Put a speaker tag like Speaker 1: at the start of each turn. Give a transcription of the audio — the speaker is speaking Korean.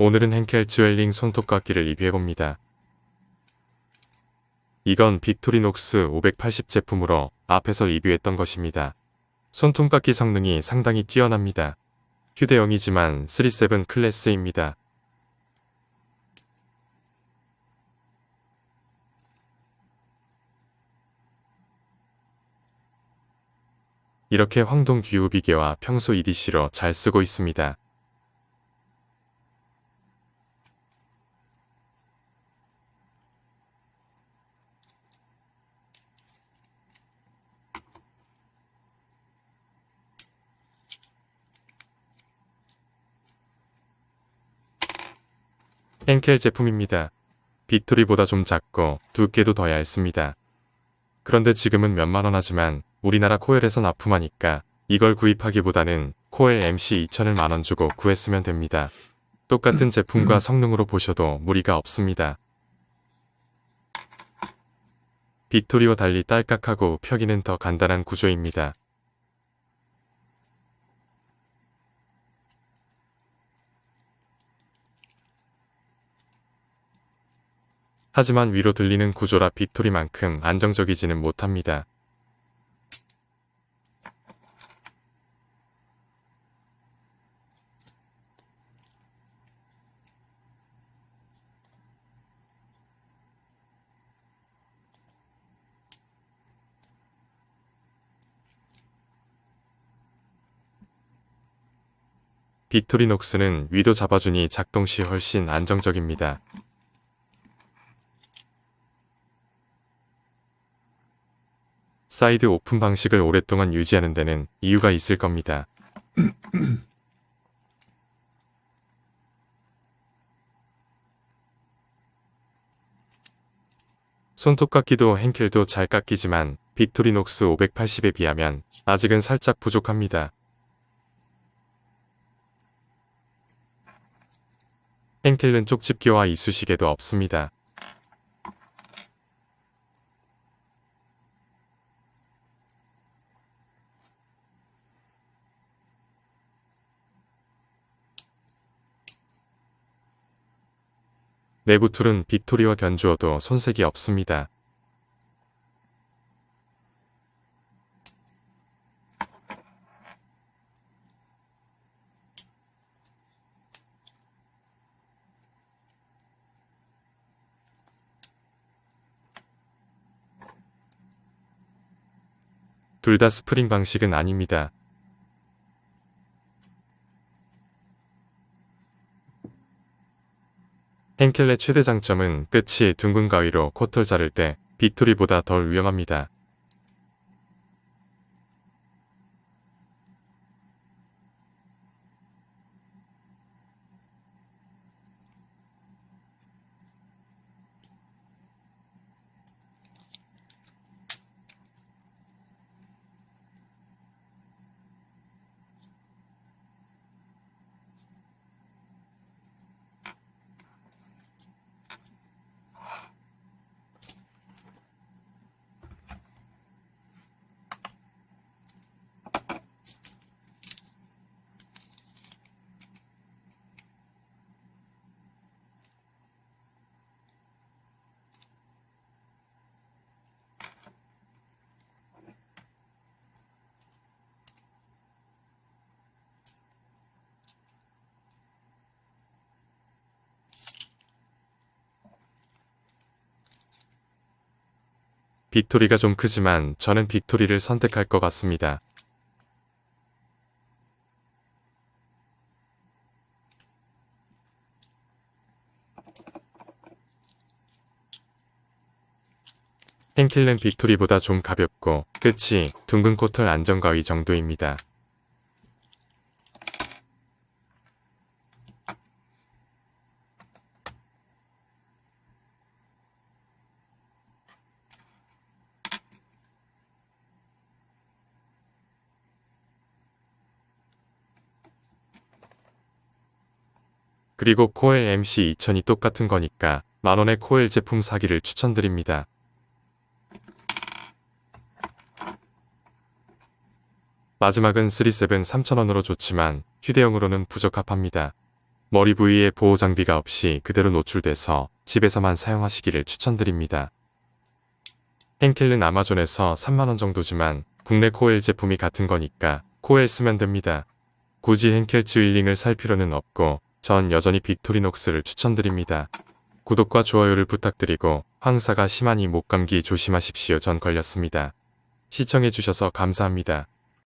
Speaker 1: 오늘은 henkel 듀얼링 손톱깎이를 리뷰해봅니다. 이건 빅토리녹스 580 제품으로 앞에서 리뷰했던 것입니다. 손톱깎이 성능이 상당히 뛰어납니다. 휴대용이지만 37 클래스입니다. 이렇게 황동 듀오 비계와 평소 EDC로 잘 쓰고 있습니다. henkel 제품입니다. 빅토리보다 좀 작고 두께도 더 얇습니다. 그런데 지금은 몇만 원 하지만 우리나라 코엘에서 납품하니까 이걸 구입하기보다는 코엘 MC 2000을 만원 주고 구했으면 됩니다. 똑같은 제품과 성능으로 보셔도 무리가 없습니다. 빅토리와 달리 딸깍하고 펴기는 더 간단한 구조입니다. 하지만 위로 들리는 구조라 빅토리만큼 안정적이지는 못합니다. 빅토리녹스는 위도 잡아주니 작동 시 훨씬 안정적입니다. 사이드 오픈 방식을 오랫동안 유지하는 데는 이유가 있을 겁니다. 손톱 깎기도 henkel도 잘 깎이지만 빅토리녹스 580에 비하면 아직은 살짝 부족합니다. Henkel은 쪽집게와 이쑤시개도 없습니다. 내부 툴은 빅토리와 견주어도 손색이 없습니다. 둘 다 스프링 방식은 아닙니다. henkel의 최대 장점은 끝이 둥근 가위로 코털 자를 때 빅토리보다 덜 위험합니다. 빅토리가 좀 크지만 저는 빅토리를 선택할 것 같습니다. henkel은 빅토리보다 좀 가볍고 끝이 둥근 코털 안정가위 정도입니다. 그리고 코엘 MC 2000이 똑같은 거니까 만원의 코엘 제품 사기를 추천드립니다. 마지막은 37 3,000원으로 좋지만 휴대용으로는 부적합합니다. 머리 부위에 보호 장비가 없이 그대로 노출돼서 집에서만 사용하시기를 추천드립니다. henkel은 아마존에서 3만원 정도지만 국내 코엘 제품이 같은 거니까 코엘 쓰면 됩니다. 굳이 henkel 즈윌링을 살 필요는 없고 전 여전히 빅토리녹스를 추천드립니다. 구독과 좋아요를 부탁드리고 황사가 심하니 목감기 조심하십시오. 전 걸렸습니다. 시청해주셔서 감사합니다.